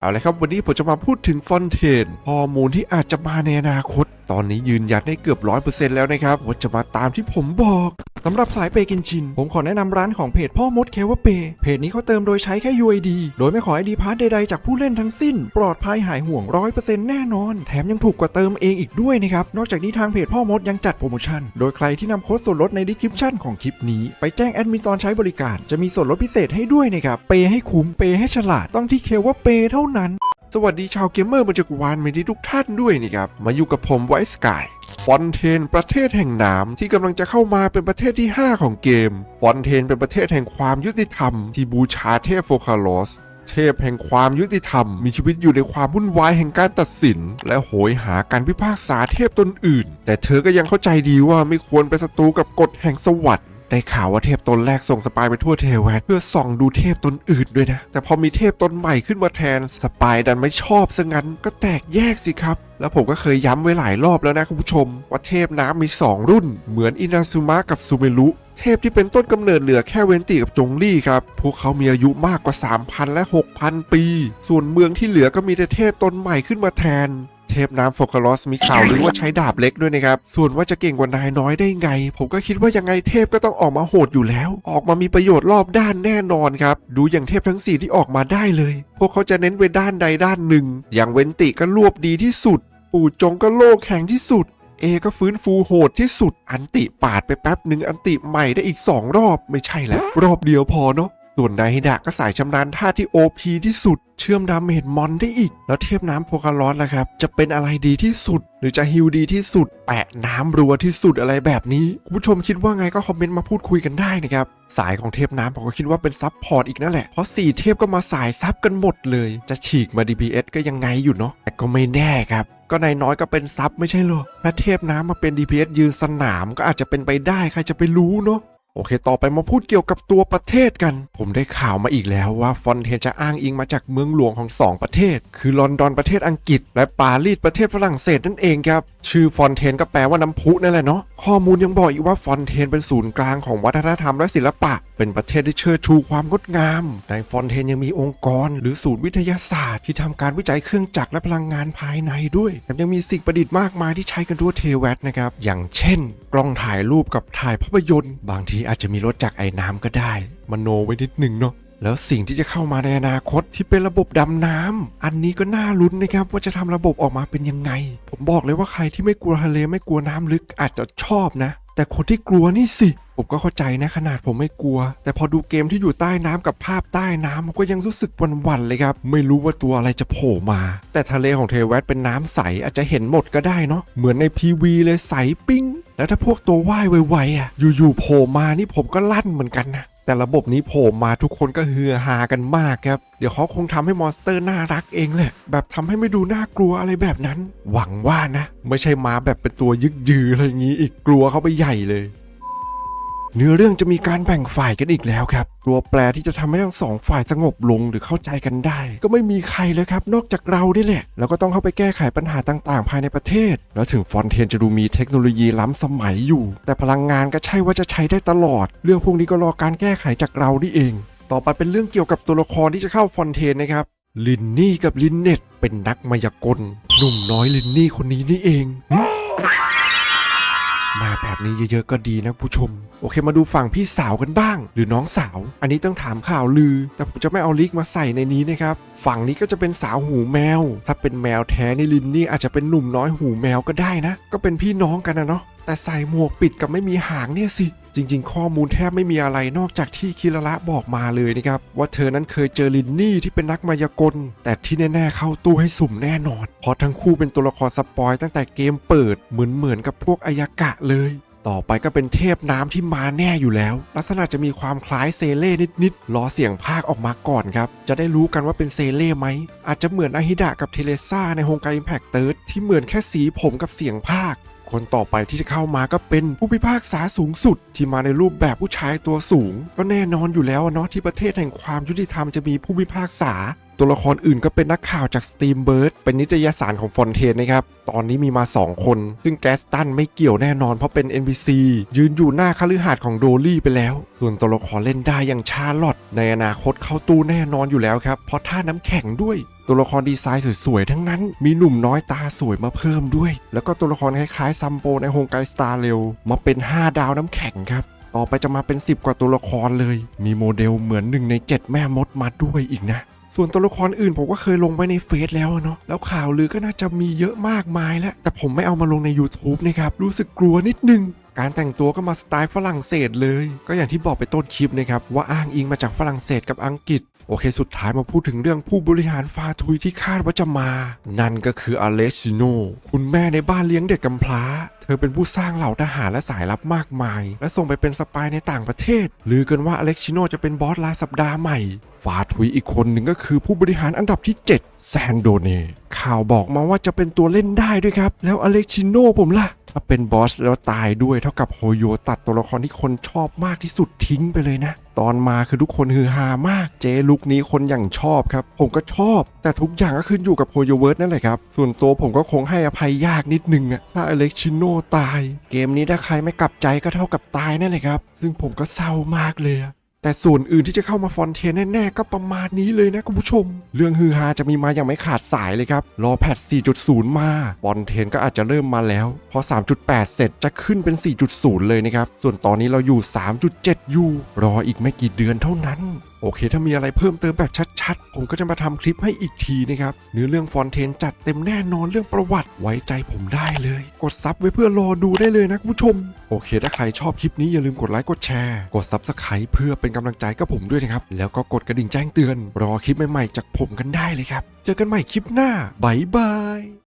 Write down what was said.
เอาละครับวันนี้ผมจะมาพูดถึงฟอนเทนฮอร์โมนที่อาจจะมาในอนาคต ตอนนี้ยืนยันได้เกือบร้อยเปอร์เซ็นต์แล้วนะครับว่าจะมาตามที่ผมบอกสำหรับสายเปย์กินชิน ผมขอแนะนำร้านของเพจพ่อมดเคว่าเปย์เพจนี้เขาเติมโดยใช้แค่ UID โดยไม่ขอ ID พาร์ทใดๆจากผู้เล่นทั้งสิ้น ปลอดภัยหายห่วง100%แน่นอน แถมยังถูกกว่าเติมเองอีกด้วยนะครับ นอกจากนี้ทางเพจพ่อมดยังจัดโปรโมชั่น โดยใครที่นำโค้ดส่วนลดในดีคริปชั่นของคลิปนี้ ไปแจ้งแอดมินตอนใช้บริการ จะมีส่วนลดพิเศษให้ด้วยนะครับ เปย์ให้คุ้ม เปย์ให้ฉลาด ต้องที่เคว่าเปย์เท่านั้น สวัสดีชาวเกมเมอร์บนจักรวาลเมดีทุกท่านด้วยนี่ครับ มาอยู่กับผมไวสกายฟอนเทน ประเทศแห่งน้ำที่กำลังจะเข้ามาเป็นประเทศที่ 5 ของเกมฟอนเทน เป็นประเทศแห่งความยุติธรรม ที่บูชาเทพโฟคาโลสเทพแห่งความยุติธรรม มีชีวิตอยู่ในความวุ่นวายแห่งการตัดสิน และโหยหาการพิพากษาเทพตนอื่น แต่เธอก็ยังเข้าใจดีว่าไม่ควรเป็นศัตรูกับกฎแห่งสวรรค์ ได้ข่าวว่าเทพตนแรกส่งสปายไปทั่วเทวแวนเพื่อส่องดูเทพตนอื่นด้วยนะ แต่พอมีเทพตนใหม่ขึ้นมาแทนสปายดันไม่ชอบซะงั้นก็แตกแยกสิครับ แล้วผมก็เคยย้ำไว้หลายรอบแล้วนะคุณผู้ชม ว่าเทพน้ำมี 2 รุ่น เหมือนอินาซุมะกับซูเมรุเทพที่เป็นต้นกำเนิดเหลือแค่เวนติกับจงลี่ครับ พวกเขามีอายุมากกว่า 3,000 และ 6,000 ปี ส่วนเมืองที่เหลือก็มีแต่เทพตนใหม่ขึ้นมาแทน เทพน้ำโฟคาลอสมีข่าวลือว่าใช้ดาบเล็กด้วยนะครับ ส่วนว่าจะเก่งกว่านายน้อยได้ไง ผมก็คิดว่ายังไงเทพก็ต้องออกมาโหดอยู่แล้ว ออกมามีประโยชน์รอบด้านแน่นอนครับ ดูอย่างเทพทั้งสี่ที่ออกมาได้เลย พวกเขาจะเน้นไปด้านใดด้านหนึ่ง อย่างเวนติก็รวบดีที่สุด ปู่จงก็โลกแข็งที่สุดเอก็ฟื้นฟูโหดที่สุด อันติปาดไปแป๊บหนึ่งอันติใหม่ได้อีก 2 รอบไม่ใช่แล้ว รอบเดียวพอเนาะ ส่วนนายฮิดะก็สายชำนาญท่าที่ OP ที่สุด เชื่อมดาเมจมอนได้อีก แล้วเทียบน้ำโฟคาลอสนะครับ จะเป็นอะไรดีที่สุด หรือจะฮิลดีที่สุด แปะน้ำรัวที่สุดอะไรแบบนี้ คุณผู้ชมคิดว่าไงก็คอมเมนต์มาพูดคุยกันได้นะครับ สายของเทพน้ำผมก็คิดว่าเป็นซับพอร์ตอีกนั่นแหละ เพราะ 4 เทพก็มาสายซับกันหมดเลย จะฉีกมา DPS ก็ยังไงอยู่เนาะแต่ก็ไม่แน่ครับก็นายน้อยก็เป็นซับไม่ใช่เหรอ ถ้าเทพน้ำมาเป็น DPS ยืนสนามก็อาจจะเป็นไปได้ใครจะไปรู้เนาะ โอเค ต่อไปมาพูดเกี่ยวกับตัวประเทศกัน ผมได้ข่าวมาอีกแล้วว่าฟอนเทนจะอ้างอิงมาจากเมืองหลวงของสองประเทศ คือลอนดอนประเทศอังกฤษ และปารีสประเทศฝรั่งเศสนั่นเองครับ ชื่อฟอนเทนก็แปลว่าน้ำพุนั่นแหละเนาะ ข้อมูลยังบอกอีกว่าฟอนเทนเป็นศูนย์กลางของวัฒนธรรมและศิลปะ เป็นประเทศที่เชิดชูความงดงาม ในฟอนเทนยังมีองค์กร หรือศูนย์วิทยาศาสตร์ ที่ทำการวิจัยเครื่องจักรและพลังงานภายในด้วยแถมยังมีสิ่งประดิษฐ์มากมายที่ใช้กันทั่วเทวแวตนะครับ อย่างเช่น กล้องถ่ายรูปกับถ่ายภาพยนตร์ บางทีอาจจะมีรถจากรไอ้น้ำก็ได้ มโนไว้นิดหนึ่งเนาะแล้วสิ่งที่จะเข้ามาในอนาคตที่เป็นระบบดำน้ำอันนี้ก็น่าลุ้นนะครับว่าจะทำระบบออกมาเป็นยังไง ผมบอกเลยว่าใครที่ไม่กลัวทะเลไม่กลัวน้ำลึกอาจจะชอบนะ แต่คนที่กลัวนี่สิ ผมก็เข้าใจนะขนาดผมไม่กลัว แต่พอดูเกมที่อยู่ใต้น้ำกับภาพใต้น้ำผมก็ยังรู้สึกวันๆเลยครับ ไม่รู้ว่าตัวอะไรจะโผล่มา แต่ทะเลของเทเวสเป็นน้ำใสอาจจะเห็นหมดก็ได้เนาะเหมือนในพีวีเลยใสปิ้ง แล้วถ้าพวกตัวว่ายไวๆอะ อยู่ๆโผล่มานี่ผมก็ลั่นเหมือนกันนะแต่ระบบนี้โผล่มาทุกคนก็เฮือฮากันมากครับ เดี๋ยวเขาคงทำให้มอนสเตอร์น่ารักเองแหละ แบบทำให้ไม่ดูน่ากลัวอะไรแบบนั้น หวังว่านะ ไม่ใช่มาแบบเป็นตัวยึกยืออะไรอย่างนี้อีกกลัวเขาไปใหญ่เลย เนื้อเรื่องจะมีการแบ่งฝ่ายกันอีกแล้วครับ ตัวแปรที่จะทำให้ทั้งสองฝ่ายสงบลงหรือเข้าใจกันได้ ก็ไม่มีใครเลยครับ นอกจากเราได้แหละ แล้วก็ต้องเข้าไปแก้ไขปัญหาต่างๆ ภายในประเทศ แล้วถึงฟอนเทนจะดูมีเทคโนโลยีล้ำสมัยอยู่ แต่พลังงานก็ใช่ว่าจะใช้ได้ตลอด เรื่องพวกนี้ก็รอการแก้ไขจากเรานี่เอง ต่อไปเป็นเรื่องเกี่ยวกับตัวละครที่จะเข้าฟอนเทนนะครับลินนี่กับลินเน็ตเป็นนักมายากลหนุ่มน้อยลินนี่คนนี้นี่เอง มาแบบนี้เยอะๆก็ดีนะผู้ชม โอเคมาดูฝั่งพี่สาวกันบ้าง หรือน้องสาว อันนี้ต้องถามข่าวลือ แต่ผมจะไม่เอาลิกมาใส่ในนี้นะครับ ฝั่งนี้ก็จะเป็นสาวหูแมว ถ้าเป็นแมวแท้นี่ลินนี่อาจจะเป็นหนุ่มน้อยหูแมวก็ได้นะ ก็เป็นพี่น้องกันนะเนาะ แต่ใส่หมวกปิดกับไม่มีหางเนี่ยสิ จริง ๆ ข้อมูลแทบไม่มีอะไรนอกจากที่คิระระบอกมาเลยนะครับ ว่าเธอนั้นเคยเจอลินนี่ที่เป็นนักมายากล แต่ที่แน่ๆเข้าตู้ให้สุ่มแน่นอน เพราะทั้งคู่เป็นตัวละครสปอยตั้งแต่เกมเปิดเหมือนๆกับพวกอายากะเลย ต่อไปก็เป็นเทพน้ำที่มาแน่อยู่แล้ว ลักษณะจะมีความคล้ายเซเล่นิดๆรอเสียงภาคออกมาก่อนครับ จะได้รู้กันว่าเป็นเซเล่ไหมอาจจะเหมือนอาฮิดะกับเทเลซ่าในโฮงกาอิมแพคเติร์ดที่เหมือนแค่สีผมกับเสียงภาค คนต่อไปที่จะเข้ามาก็เป็นผู้พิพากษาสูงสุด ที่มาในรูปแบบผู้ชายตัวสูง ก็แน่นอนอยู่แล้วเนาะที่ประเทศแห่งความยุติธรรมจะมีผู้พิพากษา ตัวละครอื่นก็เป็นนักข่าวจาก Steamboat เป็นนิตยสารของฟอนเทนนะครับ ตอนนี้มีมา 2 คน ซึ่งแกสตันไม่เกี่ยวแน่นอนเพราะเป็น NPC ยืนอยู่หน้าคฤหาสน์ของโดลี่ไปแล้ว ส่วนตัวละครเล่นได้อย่างชาร์ลอตในอนาคตเข้าตู้แน่นอนอยู่แล้วครับเพราะท่าน้ำแข็งด้วย ตัวละครดีไซน์สวยๆ ทั้งนั้น มีหนุ่มน้อยตาสวยมาเพิ่มด้วย แล้วก็ตัวละครคล้ายๆซัมโปในโฮงไกสตาร์เร็ว มาเป็น 5 ดาวน้ำแข็งครับ ต่อไปจะมาเป็น 10 กว่าตัวละครเลย มีโมเดลเหมือนหนึ่งใน 7 แม่มดมาด้วยอีกนะส่วนตัวละครอื่นผมก็เคยลงไปในเฟซแล้วเนาะ แล้วข่าวลือก็น่าจะมีเยอะมากมายแล้ว แต่ผมไม่เอามาลงใน YouTube นะครับ รู้สึกกลัวนิดนึง การแต่งตัวก็มาสไตล์ฝรั่งเศสเลย ก็อย่างที่บอกไปต้นคลิปนะครับ ว่าอ้างอิงมาจากฝรั่งเศสกับอังกฤษ โอเค สุดท้ายมาพูดถึงเรื่องผู้บริหารฟาทุยที่คาดว่าจะมา นั่นก็คืออเลซิโน คุณแม่ในบ้านเลี้ยงเด็กกำพร้า เธอเป็นผู้สร้างเหล่าทหารและสายลับมากมาย และส่งไปเป็นสปายในต่างประเทศลือกันว่าอเล็กซิโนจะเป็นบอสรายสัปดาห์ใหม่ฟาทุยอีกคนหนึ่งก็คือผู้บริหารอันดับที่ 7 แซนโดเน่ข่าวบอกมาว่าจะเป็นตัวเล่นได้ด้วยครับ แล้วอเล็กซิโนผมล่ะ ถ้าเป็นบอสแล้วตายด้วยเท่ากับโฮโยตัดตัวละครที่คนชอบมากที่สุดทิ้งไปเลยนะ ตอนมาคือทุกคนฮือฮามาก เจลุกนี้คนอย่างชอบครับ ผมก็ชอบ แต่ทุกอย่างก็ขึ้นอยู่กับโคโยเวิร์ดนั่นแหละครับ ส่วนตัวผมก็คงให้อภัยยากนิดนึงอะถ้าอเล็กชิโนตาย เกมนี้ถ้าใครไม่กลับใจก็เท่ากับตายนั่นแหละครับ ซึ่งผมก็เศร้ามากเลยอะ แต่ส่วนอื่นที่จะเข้ามาฟอนเทนแน่ๆก็ประมาณนี้เลยนะคุณผู้ชม เรื่องฮือฮาจะมีมาอย่างไม่ขาดสายเลยครับ รอแพท 4.0 มาฟอนเทนก็อาจจะเริ่มมาแล้ว พอ 3.8 เสร็จจะขึ้นเป็น 4.0 เลยนะครับ ส่วนตอนนี้เราอยู่ 3.7 อยู่ รออีกไม่กี่เดือนเท่านั้น โอเค ถ้ามีอะไรเพิ่มเติมแบบชัดๆ ผมก็จะมาทำคลิปให้อีกทีนะครับ เนื้อเรื่องฟอนเทนจัดเต็มแน่นอนเรื่องประวัติไว้ใจผมได้เลย กดซับไว้เพื่อรอดูได้เลยนะผู้ชม โอเค ถ้าใครชอบคลิปนี้อย่าลืมกดไลค์กดแชร์ กดซับสไคร b ์เพื่อเป็นกำลังใจกับผมด้วยนะครับ แล้วก็กดกระดิ่งแจ้งเตือน รอคลิปใหม่ๆจากผมกันได้เลยครับ เจอกันใหม่คลิปหน้าบายบาย